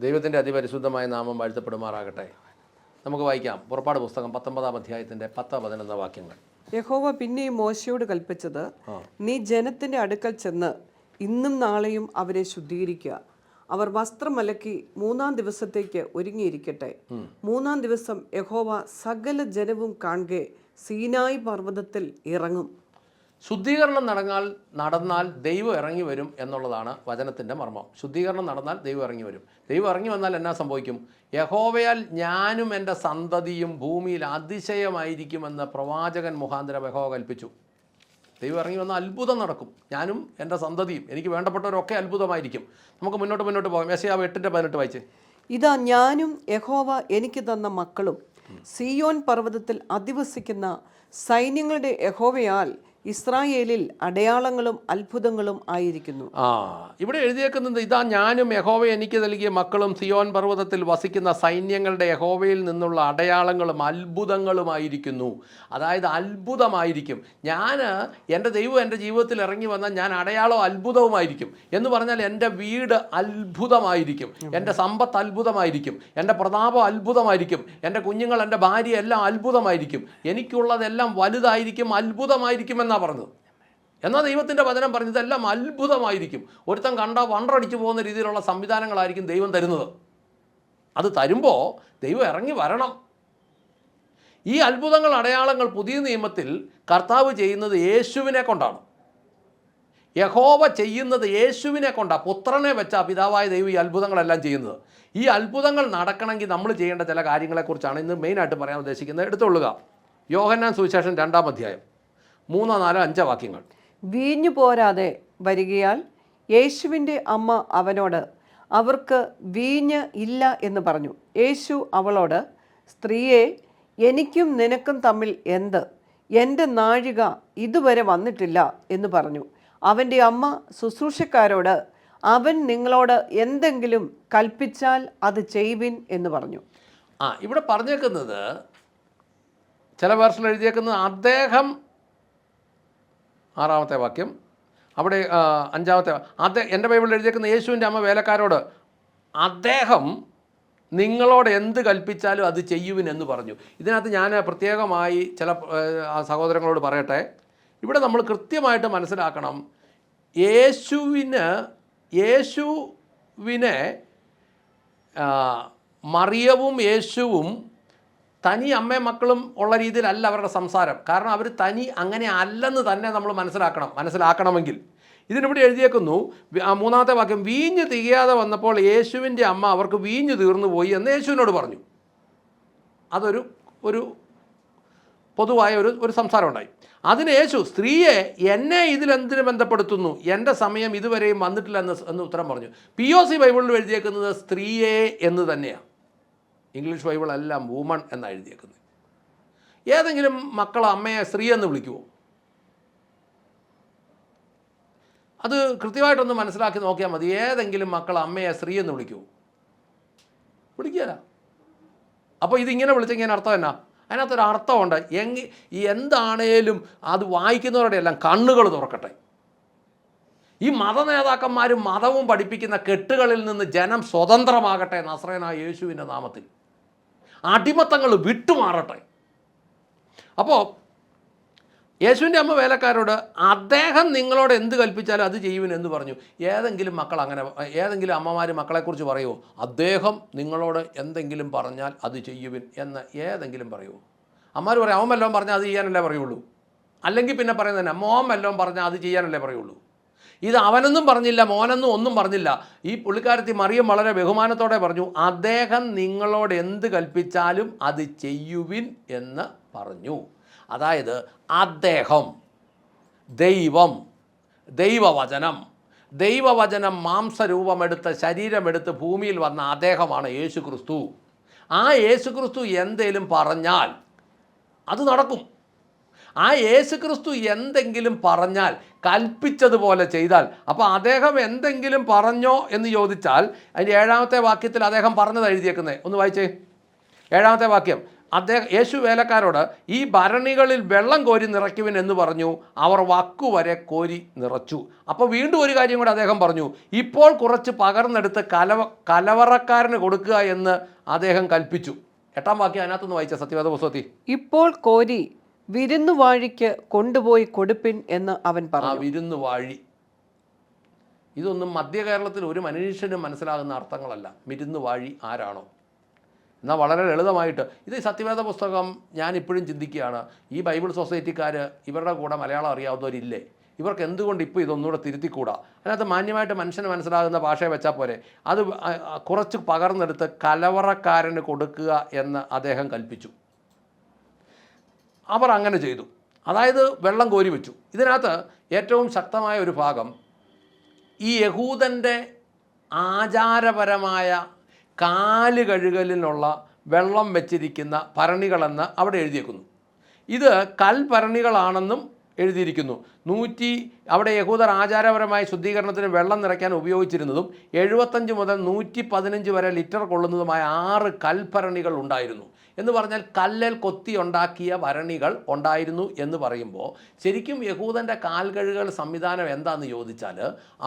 ദൈവത്തിന്റെ അതിപരിശുദ്ധമായ നാമം വാഴ്ത്തപ്പെടുമാറാകട്ടെ. നമുക്ക് വായിക്കാം പുറപ്പാട് പുസ്തകം പത്തൊമ്പതാം അധ്യായത്തിന്റെ പത്ത് പതിനൊന്ന് വാക്യങ്ങൾ. യഹോവ പിന്നെയും മോശയോട് കൽപ്പിച്ചത് നീ ജനത്തിന്റെ അടുക്കൽ ചെന്ന് ഇന്നും നാളെയും അവരെ ശുദ്ധീകരിക്കുക. അവർ വസ്ത്രമലക്കി മൂന്നാം ദിവസത്തേക്ക് ഒരുങ്ങിയിരിക്കട്ടെ. മൂന്നാം ദിവസം യഹോവ സകല ജനവും കാണുകെ സീനായി പർവതത്തിൽ ഇറങ്ങും. ശുദ്ധീകരണം നടന്നാൽ നടന്നാൽ ദൈവം ഇറങ്ങി വരും എന്നുള്ളതാണ് വചനത്തിന്റെ മർമ്മം. ശുദ്ധീകരണം നടന്നാൽ ദൈവം ഇറങ്ങി വരും. ദൈവം ഇറങ്ങി വന്നാൽ എന്നാ സംഭവിക്കും? യഹോവയാൽ ഞാനും എന്റെ സന്തതിയും ഭൂമിയിൽ അതിശയമായിരിക്കുമെന്ന് പ്രവാചകൻ മുഖാന്തരം യഹോവ കൽപ്പിച്ചു. ദൈവം ഇറങ്ങി വന്നാൽ അത്ഭുതം നടക്കും. ഞാനും എന്റെ സന്തതിയും എനിക്ക് വേണ്ടപ്പെട്ടവരൊക്കെ അത്ഭുതമായിരിക്കും. നമുക്ക് മുന്നോട്ട് മുന്നോട്ട് പോകാം. യശയാവ് എട്ടിന്റെ പതിനെട്ട് വായിച്ചേ. ഇതാ ഞാനും യഹോവ എനിക്ക് തന്ന മക്കളും. സിയോൻ പർവതത്തിൽ അധിവസിക്കുന്ന സൈന്യങ്ങളുടെ യഹോവയാൽ ഇസ്രായേലിൽ അടയാളങ്ങളും അത്ഭുതങ്ങളും ആയിരിക്കുന്നു. ആ ഇവിടെ എഴുതിയേക്കുന്നത് ഇതാ ഞാനും യഹോവ എനിക്ക് നൽകിയ മക്കളും സിയോൻ പർവതത്തിൽ വസിക്കുന്ന സൈന്യങ്ങളുടെ യഹോവയിൽ നിന്നുള്ള അടയാളങ്ങളും അത്ഭുതങ്ങളുമായിരിക്കുന്നു അതായത് അത്ഭുതമായിരിക്കും. ഞാൻ എന്റെ ദൈവം എന്റെ ജീവിതത്തിൽ ഇറങ്ങി വന്നാൽ ഞാൻ അടയാളവും അത്ഭുതവുമായിരിക്കും. എന്ന് പറഞ്ഞാൽ എന്റെ വീട് അത്ഭുതമായിരിക്കും. എന്റെ സമ്പത്ത് അത്ഭുതമായിരിക്കും. എന്റെ പ്രതാപം അത്ഭുതമായിരിക്കും. എന്റെ കുഞ്ഞുങ്ങൾ എന്റെ ഭാര്യ എല്ലാം അത്ഭുതമായിരിക്കും. എനിക്കുള്ളതെല്ലാം വലുതായിരിക്കും അത്ഭുതമായിരിക്കും എന്നാണ് പറഞ്ഞത്. എന്നാൽ ദൈവത്തിന്റെ വചനം പറഞ്ഞതെല്ലാം അത്ഭുതമായിരിക്കും. ഒരുത്തൻ കണ്ട വണ്ടടിച്ചു പോകുന്ന രീതിയിലുള്ള സംവിധാനങ്ങളായിരിക്കും ദൈവം തരുന്നത്. അത് തരുമ്പോൾ ദൈവം ഇറങ്ങി വരണം. ഈ അത്ഭുതങ്ങൾ അടയാളങ്ങൾ പുതിയ നിയമത്തിൽ കർത്താവ് ചെയ്യുന്നത് യേശുവിനെ കൊണ്ടാണ്. യഹോവ ചെയ്യുന്നത് യേശുവിനെ കൊണ്ടാണ് പുത്രനെ വെച്ച പിതാവായ ദൈവം ഈ അത്ഭുതങ്ങളെല്ലാം ചെയ്യുന്നത്. ഈ അത്ഭുതങ്ങൾ നടക്കണമെങ്കിൽ നമ്മൾ ചെയ്യേണ്ട ചില കാര്യങ്ങളെക്കുറിച്ചാണ് ഇന്ന് മെയിനായിട്ട് പറയാൻ ഉദ്ദേശിക്കുന്നത്. എടുത്തുകൊള്ളുക. യോഹന്നാൻ സുവിശേഷം രണ്ടാം അധ്യായം. മൂന്നോ നാലോ അഞ്ചോ വാക്യങ്ങൾ വീഞ്ഞു പോരാതെ വരികയാൽ യേശുവിന്റെ അമ്മ അവനോട് അവർക്ക് വീഞ്ഞ് ഇല്ല എന്ന് പറഞ്ഞു. യേശു അവളോട് സ്ത്രീയെ എനിക്കും നിനക്കും തമ്മിൽ എന്ത്? എന്റെ നാഴിക ഇതുവരെ വന്നിട്ടില്ല എന്ന് പറഞ്ഞു. അവന്റെ അമ്മ ശുശ്രൂഷക്കാരോട് അവൻ നിങ്ങളോട് എന്തെങ്കിലും കൽപ്പിച്ചാൽ അത് ചെയ്യുവിൻ എന്ന് പറഞ്ഞു. ആ ഇവിടെ പറഞ്ഞേക്കുന്നത് ചില വേർഷൻ എഴുതിയേക്കുന്നത് അദ്ദേഹം ആറാമത്തെ വാക്യം. അവിടെ അഞ്ചാമത്തെ അദ്ദേഹം എന്റെ ബൈബിളിൽ എഴുതിയേക്കുന്ന യേശുവിന്റെ അമ്മ വേലക്കാരോട് അദ്ദേഹം നിങ്ങളോട് എന്ത് കൽപ്പിച്ചാലും അത് ചെയ്യുവിൻ എന്ന് പറഞ്ഞു. ഇതിനകത്ത് ഞാൻ പ്രത്യേകമായി ചില സഹോദരങ്ങളോട് പറയട്ടെ. ഇവിടെ നമ്മൾ കൃത്യമായിട്ട് മനസ്സിലാക്കണം യേശുവിന് യേശുവിനെ മറിയവും യേശുവും തനി അമ്മയും മക്കളും ഉള്ള രീതിയിലല്ല അവരുടെ സംസാരം. കാരണം അവർ തനി അങ്ങനെ അല്ലെന്ന് തന്നെ നമ്മൾ മനസ്സിലാക്കണം. മനസ്സിലാക്കണമെങ്കിൽ. ഇതിനിവിടെ എഴുതിയേക്കുന്നു മൂന്നാമത്തെ വാക്യം വീഞ്ഞ് തികയാതെ വന്നപ്പോൾ യേശുവിന്റെ അമ്മ അവർക്ക് വീഞ്ഞ് തീർന്നു പോയി എന്ന് യേശുവിനോട് പറഞ്ഞു. അതൊരു ഒരു പൊതുവായ ഒരു ഒരു സംസാരം ഉണ്ടായി. അതിന് യേശു സ്ത്രീയെ എന്നെ ഇതിലെന്തിനു ബന്ധപ്പെടുത്തുന്നു? എന്റെ സമയം ഇതുവരെയും വന്നിട്ടില്ല എന്ന് എന്ന് ഉത്തരം പറഞ്ഞു. പി ഒ സി ബൈബിളിൽ എഴുതിയേക്കുന്നത് സ്ത്രീയെ എന്ന് തന്നെയാണ് ഇംഗ്ലീഷ് ബൈബിൾ എല്ലാം വുമൺ എന്നാണ് എഴുതിയേക്കുന്നത്. ഏതെങ്കിലും മക്കൾ അമ്മയെ സ്ത്രീ എന്ന് വിളിക്കുമോ അത് കൃത്യമായിട്ടൊന്ന് മനസ്സിലാക്കി നോക്കിയാൽ മതി. ഏതെങ്കിലും മക്കൾ അമ്മയെ സ്ത്രീ എന്ന് വിളിക്കുമോ വിളിക്കുകയില്ല. അപ്പോൾ ഇതിങ്ങനെ വിളിച്ചെങ്കിൽ അർത്ഥം എന്നാ? അതിനകത്തൊരു അർത്ഥമുണ്ട്. എങ് ഈ എന്താണേലും അത് വായിക്കുന്നവരുടെ എല്ലാം കണ്ണുകൾ തുറക്കട്ടെ. ഈ മത നേതാക്കന്മാരും മതവും പഠിപ്പിക്കുന്ന കെട്ടുകളിൽ നിന്ന് ജനം സ്വതന്ത്രമാകട്ടെ നസ്രേന യേശുവിന്റെ നാമത്തിൽ. അടിമത്തങ്ങൾ വിട്ടുമാറട്ടെ. അപ്പോൾ യേശുവിന്റെ അമ്മ വേലക്കാരോട് അദ്ദേഹം നിങ്ങളോട് എന്ത് കൽപ്പിച്ചാലും അത് ചെയ്യുവിൻ എന്ന് പറഞ്ഞു. ഏതെങ്കിലും മക്കൾ അങ്ങനെ ഏതെങ്കിലും അമ്മമാർ മക്കളെക്കുറിച്ച് പറയുമോ അദ്ദേഹം നിങ്ങളോട് എന്തെങ്കിലും പറഞ്ഞാൽ അത് ചെയ്യുവിൻ എന്ന് ഏതെങ്കിലും പറയുമോ അമ്മമാർ പറയും അവൻ വല്ലതും പറഞ്ഞാൽ അത് ചെയ്യാനല്ലേ പറയുള്ളൂ? അല്ലെങ്കിൽ പിന്നെ പറയുന്നത് തന്നെ മോൻ വല്ലതും പറഞ്ഞാൽ അത് ചെയ്യാനല്ലേ പറയുള്ളൂ? ഇത് അവനൊന്നും പറഞ്ഞില്ല മോനൊന്നും ഒന്നും പറഞ്ഞില്ല. ഈ പുള്ളിക്കാരത്തി മറിയം വളരെ ബഹുമാനത്തോടെ പറഞ്ഞു അദ്ദേഹം നിങ്ങളോട് എന്ത് കൽപ്പിച്ചാലും അത് ചെയ്യുവിൻ എന്ന് പറഞ്ഞു. അതായത് അദ്ദേഹം ദൈവം ദൈവവചനം ദൈവവചനം മാംസരൂപമെടുത്ത് ശരീരമെടുത്ത് ഭൂമിയിൽ വന്ന അദ്ദേഹമാണ് യേശു ക്രിസ്തു ആ യേശു ക്രിസ്തു എന്തേലും പറഞ്ഞാൽ അത് നടക്കും. ആ യേശു ക്രിസ്തു എന്തെങ്കിലും പറഞ്ഞാൽ കൽപ്പിച്ചതുപോലെ ചെയ്താൽ. അപ്പോൾ അദ്ദേഹം എന്തെങ്കിലും പറഞ്ഞോ എന്ന് ചോദിച്ചാൽ അതിന്റെ ഏഴാമത്തെ വാക്യത്തിൽ അദ്ദേഹം പറഞ്ഞത് എഴുതിയേക്കുന്നത് ഒന്ന് വായിച്ചേ. ഏഴാമത്തെ വാക്യം. അദ്ദേഹം യേശു വേലക്കാരോട് ഈ ഭരണികളിൽ വെള്ളം കോരി നിറയ്ക്കുവിൻ എന്ന് പറഞ്ഞു. അവർ വക്കുവരെ കോരി നിറച്ചു. അപ്പോൾ വീണ്ടും ഒരു കാര്യം കൂടെ അദ്ദേഹം പറഞ്ഞു. ഇപ്പോൾ കുറച്ച് പകർന്നെടുത്ത് കലവ കലവറക്കാരന് കൊടുക്കുക എന്ന് അദ്ദേഹം കൽപ്പിച്ചു. എട്ടാം വാക്യം അതിനകത്തുനിന്ന് വായിച്ച സത്യവേദ പുസ്തകത്തിൽ. ഇപ്പോൾ കോരി വിരുന്നുവാഴിക്ക് കൊണ്ടുപോയി കൊടുപ്പിൻ എന്ന് അവൻ ആ പറഞ്ഞു. വിരുന്ന് വാഴി ഇതൊന്നും മധ്യ കേരളത്തിൽ ഒരു മനുഷ്യനും മനസ്സിലാകുന്ന അർത്ഥങ്ങളല്ല. വിരുന്ന് വാഴി ആരാണോ? എന്നാൽ വളരെ ലളിതമായിട്ട് ഇത് ഈ സത്യവേദ പുസ്തകം ഞാൻ ഇപ്പോഴും ചിന്തിക്കുകയാണ്. ഈ ബൈബിൾ സൊസൈറ്റിക്കാർ ഇവരുടെ കൂടെ മലയാളം അറിയാവുന്നവരില്ലേ? ഇവർക്ക് എന്തുകൊണ്ട് ഇപ്പോൾ ഇതൊന്നുകൂടെ തിരുത്തിക്കൂടാ? അതിനകത്ത് മാന്യമായിട്ട് മനുഷ്യന് മനസ്സിലാകുന്ന ഭാഷയെ വെച്ചാൽ പോരെ. അത് കുറച്ച് പകർന്നെടുത്ത് കലവറക്കാരന് കൊടുക്കുക എന്ന് അദ്ദേഹം കൽപ്പിച്ചു. അവർ അങ്ങനെ ചെയ്തു. അതായത് വെള്ളം കോരി വെച്ചു. ഇതിനകത്ത് ഏറ്റവും ശക്തമായ ഒരു ഭാഗം ഈ യഹൂദന്റെ ആചാരപരമായ കാൽ കഴുകലിനുള്ള വെള്ളം വെച്ചിരിക്കുന്ന ഭരണികളെന്ന് അവിടെ എഴുതിയേക്കുന്നു. ഇത് കൽഭരണികളാണെന്നും എഴുതിയിരിക്കുന്നു. നൂറ്റി അവിടെ യഹൂദർ ആചാരപരമായ ശുദ്ധീകരണത്തിന് വെള്ളം നിറയ്ക്കാൻ ഉപയോഗിച്ചിരുന്നതും എഴുപത്തഞ്ച് മുതൽ നൂറ്റി പതിനഞ്ച് വരെ ലിറ്റർ കൊള്ളുന്നതുമായ ആറ് കൽഭരണികൾ ഉണ്ടായിരുന്നു. എന്ന് പറഞ്ഞാൽ കല്ലൽ കൊത്തി ഉണ്ടാക്കിയ ഭരണികൾ ഉണ്ടായിരുന്നു എന്ന് പറയുമ്പോൾ ശരിക്കും യഹൂദന്റെ കാൽകഴുകൾ സംവിധാനം എന്താണെന്ന് ചോദിച്ചാൽ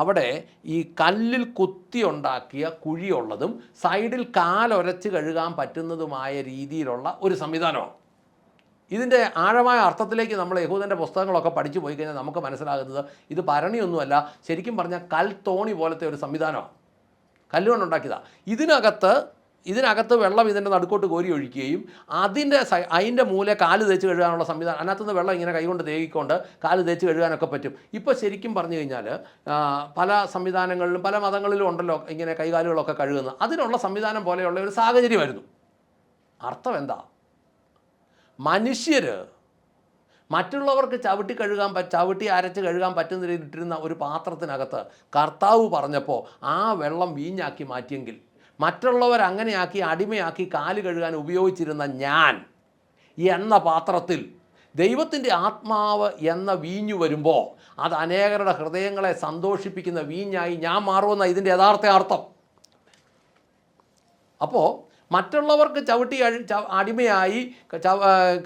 അവിടെ ഈ കല്ലിൽ കുത്തി ഉണ്ടാക്കിയ കുഴിയുള്ളതും സൈഡിൽ കാലൊരച്ച് കഴുകാൻ പറ്റുന്നതുമായ രീതിയിലുള്ള ഒരു സംവിധാനമാണ്. ഇതിന്റെ ആഴമായ അർത്ഥത്തിലേക്ക് നമ്മൾ യഹൂദന്റെ പുസ്തകങ്ങളൊക്കെ പഠിച്ചു പോയി കഴിഞ്ഞാൽ നമുക്ക് മനസ്സിലാകുന്നത് ഇത് ഭരണിയൊന്നുമല്ല ശരിക്കും പറഞ്ഞാൽ കൽ തോണി പോലത്തെ ഒരു സംവിധാനമാണ്. കല്ലുകൊണ്ടുണ്ടാക്കിയതാണ് ഇതിനകത്ത് ഇതിനകത്ത് വെള്ളം ഇതിന്റെ നടുക്കോട്ട് കോരി ഒഴിക്കുകയും അതിന്റെ അതിന്റെ മൂലെ കാൽ തേച്ച് കഴുകാനുള്ള സംവിധാനം അതിനകത്തുനിന്ന് വെള്ളം ഇങ്ങനെ കൈകൊണ്ട് തേകിക്കൊണ്ട് കാൽ തേച്ച് കഴുകാനൊക്കെ പറ്റും. ഇപ്പോൾ ശരിക്കും പറഞ്ഞു കഴിഞ്ഞാൽ പല സംവിധാനങ്ങളിലും പല മതങ്ങളിലും ഉണ്ടല്ലോ ഇങ്ങനെ കൈകാലുകളൊക്കെ കഴുകുന്നത്. അതിനുള്ള സംവിധാനം പോലെയുള്ള ഒരു സാഹചര്യമായിരുന്നു. അർത്ഥം എന്താ? മനുഷ്യർ മറ്റുള്ളവർക്ക് ചവിട്ടി കഴുകാൻ ചവിട്ടി അരച്ച് കഴുകാൻ പറ്റുന്ന രീതിയിൽ ഇട്ടിരുന്ന ഒരു പാത്രത്തിനകത്ത് കർത്താവ് പറഞ്ഞപ്പോൾ ആ വെള്ളം വീഞ്ഞാക്കി മാറ്റിയെങ്കിൽ മറ്റുള്ളവർ അങ്ങനെയാക്കി അടിമയാക്കി കാൽ കഴുകാൻ ഉപയോഗിച്ചിരുന്ന ഞാൻ എന്ന പാത്രത്തിൽ ദൈവത്തിന്റെ ആത്മാവ് എന്ന വീഞ്ഞു വരുമ്പോൾ അത് അനേകരുടെ ഹൃദയങ്ങളെ സന്തോഷിപ്പിക്കുന്ന വീഞ്ഞായി ഞാൻ മാറുമെന്ന ഇതിന്റെ യഥാർത്ഥ അർത്ഥം. അപ്പോൾ മറ്റുള്ളവർക്ക് ചവിട്ടി അടിമയായി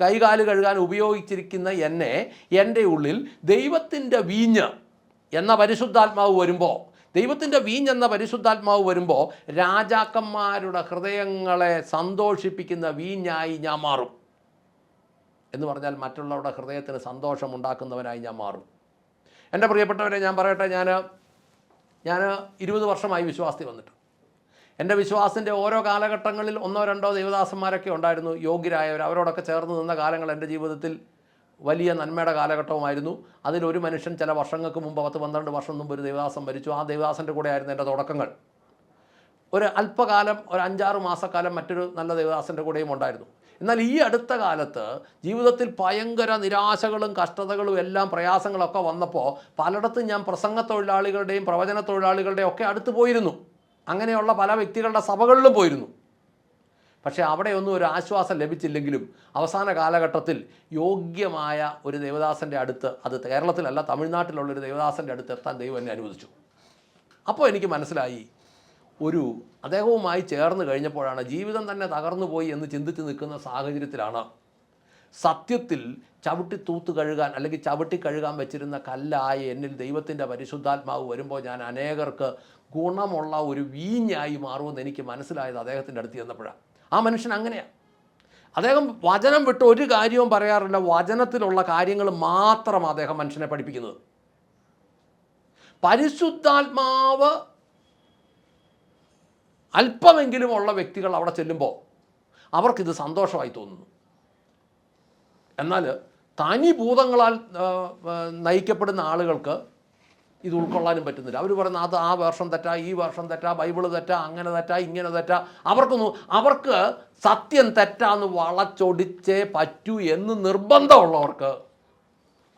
കൈകാൽ കഴുകാൻ ഉപയോഗിച്ചിരിക്കുന്ന എന്നെ എന്റെ ഉള്ളിൽ ദൈവത്തിന്റെ വീഞ്ഞ് എന്ന പരിശുദ്ധാത്മാവ് വരുമ്പോൾ ദൈവത്തിന്റെ വീഞ്ഞ് എന്ന പരിശുദ്ധാത്മാവ് വരുമ്പോൾ രാജാക്കന്മാരുടെ ഹൃദയങ്ങളെ സന്തോഷിപ്പിക്കുന്ന വീഞ്ഞായി ഞാൻ മാറും. എന്ന് പറഞ്ഞാൽ മറ്റുള്ളവരുടെ ഹൃദയത്തിന് സന്തോഷം ഉണ്ടാക്കുന്നവനായി ഞാൻ മാറും. എന്റെ പ്രിയപ്പെട്ടവരെ ഞാൻ പറയട്ടെ ഞാൻ ഞാൻ ഇരുപത് വർഷമായി വിശ്വാസത്തിൽ വന്നിട്ട്. എന്റെ വിശ്വാസത്തിന്റെ ഓരോ കാലഘട്ടങ്ങളിൽ ഒന്നോ രണ്ടോ ദൈവദാസന്മാരൊക്കെ ഉണ്ടായിരുന്നു. യോഗ്യരായവർ അവരോടൊക്കെ ചേർന്ന് നിന്ന കാലങ്ങൾ എന്റെ ജീവിതത്തിൽ വലിയ നന്മയുടെ കാലഘട്ടവുമായിരുന്നു. അതിലൊരു മനുഷ്യൻ ചില വർഷങ്ങൾക്ക് മുമ്പ് പത്ത് പന്ത്രണ്ട് വർഷം മുമ്പ് ഒരു ദേവദാസം ഭരിച്ചു ആ ദേവദാസന്റെ കൂടെ ആയിരുന്നു എന്റെ തുടക്കങ്ങൾ. ഒരു അല്പകാലം ഒരു അഞ്ചാറ് മാസക്കാലം മറ്റൊരു നല്ല ദേവദാസന്റെ കൂടെയും ഉണ്ടായിരുന്നു. എന്നാൽ ഈ അടുത്ത കാലത്ത് ജീവിതത്തിൽ ഭയങ്കര നിരാശകളും കഷ്ടതകളും എല്ലാം പ്രയാസങ്ങളൊക്കെ വന്നപ്പോൾ പലയിടത്തും ഞാൻ പ്രസംഗ തൊഴിലാളികളുടെയും പ്രവചന തൊഴിലാളികളുടെയും ഒക്കെ അടുത്ത് പോയിരുന്നു. അങ്ങനെയുള്ള പല വ്യക്തികളുടെ സഭകളിലും പോയിരുന്നു. പക്ഷേ അവിടെയൊന്നും ഒരു ആശ്വാസം ലഭിച്ചില്ലെങ്കിലും അവസാന കാലഘട്ടത്തിൽ യോഗ്യമായ ഒരു ദേവദാസന്റെ അടുത്ത് അത് കേരളത്തിലല്ല തമിഴ്നാട്ടിലുള്ള ഒരു ദേവദാസന്റെ അടുത്ത് എത്താൻ ദൈവം എന്നെ അനുവദിച്ചു. അപ്പോൾ എനിക്ക് മനസ്സിലായി ഒരു അദ്ദേഹവുമായി ചേർന്ന് കഴിഞ്ഞപ്പോഴാണ് ജീവിതം തന്നെ തകർന്നു പോയി എന്ന് ചിന്തിച്ച് നിൽക്കുന്ന സാഹചര്യത്തിലാണ് സത്യത്തിൽ ചവിട്ടി തൂത്ത് കഴുകാൻ അല്ലെങ്കിൽ ചവിട്ടി കഴുകാൻ വെച്ചിരുന്ന കല്ലായ എന്നിൽ ദൈവത്തിന്റെ പരിശുദ്ധാത്മാവ് വരുമ്പോൾ ഞാൻ അനേകർക്ക് ഗുണമുള്ള ഒരു വീഞ്ഞായി മാറുമെന്ന് എനിക്ക് മനസ്സിലായത് അദ്ദേഹത്തിന്റെ അടുത്ത് ചെന്നപ്പോഴാണ്. ആ മനുഷ്യൻ അങ്ങനെയാണ് അദ്ദേഹം വചനം വിട്ട് ഒരു കാര്യവും പറയാറില്ല. വചനത്തിലുള്ള കാര്യങ്ങൾ മാത്രം അദ്ദേഹം മനുഷ്യനെ പഠിപ്പിക്കുന്നത്. പരിശുദ്ധാത്മാവ് അല്പമെങ്കിലും ഉള്ള വ്യക്തികൾ അവിടെ ചെല്ലുമ്പോൾ അവർക്കിത് സന്തോഷമായി തോന്നുന്നു. എന്നാൽ തനി ഭൂതങ്ങളാൽ നയിക്കപ്പെടുന്ന ആളുകൾക്ക് ഇത് ഉൾക്കൊള്ളാനും പറ്റുന്നില്ല. അവർ പറയുന്ന അത് ആ വർഷം തെറ്റാ ഈ വർഷം തെറ്റാ ബൈബിൾ തെറ്റാ അങ്ങനെ തെറ്റാ ഇങ്ങനെ തെറ്റാ. അവർക്കൊന്നും അവർക്ക് സത്യം തെറ്റാന്ന് വളച്ചൊടിച്ചേ പറ്റൂ എന്ന് നിർബന്ധമുള്ളവർക്ക്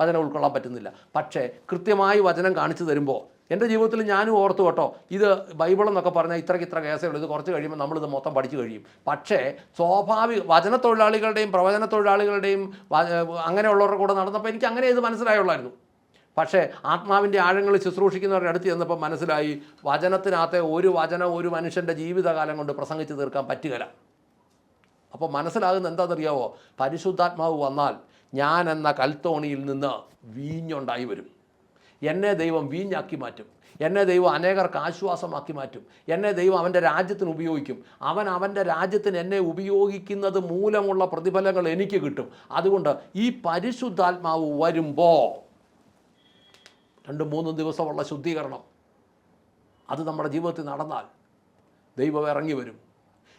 വചനം ഉൾക്കൊള്ളാൻ പറ്റുന്നില്ല. പക്ഷേ കൃത്യമായി വചനം കാണിച്ചു തരുമ്പോൾ എന്റെ ജീവിതത്തിൽ ഞാനും ഓർത്തു കേട്ടോ ഇത് ബൈബിൾ എന്നൊക്കെ പറഞ്ഞാൽ ഇത്രയ്ക്ക് ഇത്ര കേസേ ഉള്ളൂ. ഇത് കുറച്ച് കഴിയുമ്പോൾ നമ്മളിത് മൊത്തം പഠിച്ചു കഴിയും. പക്ഷേ സ്വാഭാവിക വചന തൊഴിലാളികളുടെയും പ്രവചന തൊഴിലാളികളുടെയും അങ്ങനെയുള്ളവരുടെ കൂടെ നടന്നപ്പോൾ എനിക്ക് അങ്ങനെ ഇത് മനസ്സിലായുള്ളായിരുന്നു. പക്ഷേ ആത്മാവിന്റെ ആഴങ്ങൾ ശുശ്രൂഷിക്കുന്നവരുടെ അടുത്ത് ചെന്നപ്പോൾ മനസ്സിലായി വചനത്തിനകത്തെ ഒരു വചനം ഒരു മനുഷ്യന്റെ ജീവിതകാലം കൊണ്ട് പ്രസംഗിച്ച് തീർക്കാൻ പറ്റുകയില്ല. അപ്പോൾ മനസ്സിലാകുന്ന എന്താണെന്നറിയാവോ? പരിശുദ്ധാത്മാവ് വന്നാൽ ഞാൻ എന്ന കൽത്തോണിയിൽ നിന്ന് വീഞ്ഞുണ്ടായി വരും. എന്നെ ദൈവം വീഞ്ഞാക്കി മാറ്റും. എന്നെ ദൈവം അനേകർക്ക് ആശ്വാസമാക്കി മാറ്റും. എന്നെ ദൈവം അവന്റെ രാജ്യത്തിന് ഉപയോഗിക്കും. അവൻ അവന്റെ രാജ്യത്തിന് എന്നെ ഉപയോഗിക്കുന്നത് മൂലമുള്ള പ്രതിഫലങ്ങൾ എനിക്ക് കിട്ടും. അതുകൊണ്ട് ഈ പരിശുദ്ധാത്മാവ് വരുമ്പോൾ രണ്ടും മൂന്നും ദിവസമുള്ള ശുദ്ധീകരണം. അത് നമ്മുടെ ജീവിതത്തിൽ നടന്നാൽ ദൈവം ഇറങ്ങി വരും.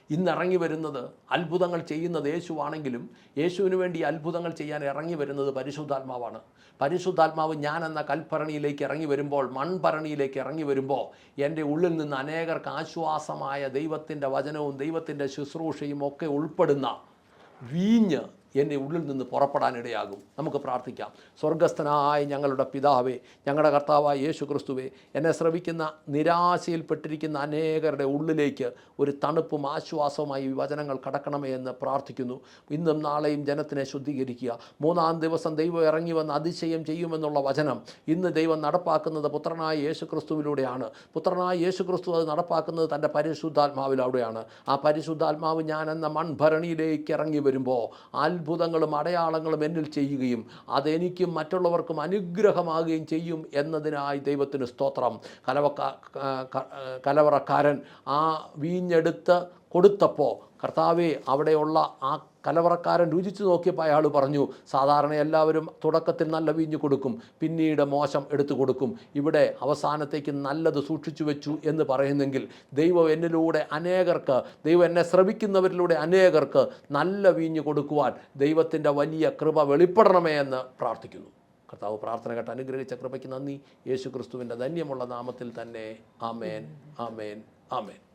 ഇന്ന് ഇറങ്ങി വരുന്നത് അത്ഭുതങ്ങൾ ചെയ്യുന്നത് യേശുവാണെങ്കിലും യേശുവിന് വേണ്ടി അത്ഭുതങ്ങൾ ചെയ്യാൻ ഇറങ്ങി വരുന്നത് പരിശുദ്ധാത്മാവാണ്. പരിശുദ്ധാത്മാവ് ഞാൻ എന്ന കൽഭരണിയിലേക്ക് ഇറങ്ങി വരുമ്പോൾ മൺഭരണിയിലേക്ക് ഇറങ്ങി വരുമ്പോൾ എന്റെ ഉള്ളിൽ നിന്ന് അനേകർക്ക് ആശ്വാസമായ ദൈവത്തിന്റെ വചനവും ദൈവത്തിന്റെ ശുശ്രൂഷയും ഒക്കെ ഉൾപ്പെടുന്ന വീഞ്ഞ് എന്റെ ഉള്ളിൽ നിന്ന് പുറപ്പെടാനിടയാകും നമുക്ക് പ്രാർത്ഥിക്കാം. സ്വർഗസ്ഥനായ ഞങ്ങളുടെ പിതാവേ ഞങ്ങളുടെ കർത്താവായ യേശു ക്രിസ്തുവേ എന്നെ ശ്രവിക്കുന്ന നിരാശയിൽപ്പെട്ടിരിക്കുന്ന അനേകരുടെ ഉള്ളിലേക്ക് ഒരു തണുപ്പും ആശ്വാസവുമായി ഈ വചനങ്ങൾ കടക്കണമേ എന്ന് പ്രാർത്ഥിക്കുന്നു. ഇന്നും നാളെയും ജനത്തിനെ ശുദ്ധീകരിക്കുക. മൂന്നാം ദിവസം ദൈവം ഇറങ്ങി വന്ന് അതിശയം ചെയ്യുമെന്നുള്ള വചനം ഇന്ന് ദൈവം നടപ്പാക്കുന്നത് പുത്രനായ യേശു ക്രിസ്തുവിലൂടെയാണ് പുത്രനായ യേശു ക്രിസ്തു അത് നടപ്പാക്കുന്നത് തന്റെ പരിശുദ്ധാത്മാവിലൂടെയാണ്. ആ പരിശുദ്ധാത്മാവ് ഞാൻ എന്ന മൺഭരണിയിലേക്ക് ഇറങ്ങി വരുമ്പോൾ അത്ഭുതങ്ങളും അടയാളങ്ങളും എന്നിൽ ചെയ്യുകയും അതെനിക്കും മറ്റുള്ളവർക്കും അനുഗ്രഹമാകുകയും ചെയ്യും എന്നതിനായി ദൈവത്തിന് സ്തോത്രം. കലവക്ക ക- കലവറക്കാരൻ ആ വീഞ്ഞെടുത്ത് കൊടുത്തപ്പോൾ കർത്താവെ അവിടെയുള്ള ആ കലവറക്കാരൻ രുചിച്ചു നോക്കിയപ്പോൾ അയാൾ പറഞ്ഞു സാധാരണ എല്ലാവരും തുടക്കത്തിൽ നല്ല വീഞ്ഞ് കൊടുക്കും പിന്നീട് മോശം എടുത്തു കൊടുക്കും. ഇവിടെ അവസാനത്തേക്ക് നല്ലത് സൂക്ഷിച്ചു വെച്ചു എന്ന് പറയുന്നെങ്കിൽ ദൈവം എന്നിലൂടെ അനേകർക്ക് ദൈവം എന്നെ ശ്രമിക്കുന്നവരിലൂടെ അനേകർക്ക് നല്ല വീഞ്ഞ് കൊടുക്കുവാൻ ദൈവത്തിന്റെ വലിയ കൃപ വെളിപ്പെടണമേ എന്ന് പ്രാർത്ഥിക്കുന്നു. കർത്താവ് പ്രാർത്ഥന കേട്ട് അനുഗ്രഹിച്ച കൃപയ്ക്ക് നന്ദി. യേശു ക്രിസ്തുവിന്റെ ധന്യമുള്ള നാമത്തിൽ തന്നെ ആമേൻ ആമേൻ ആമേൻ.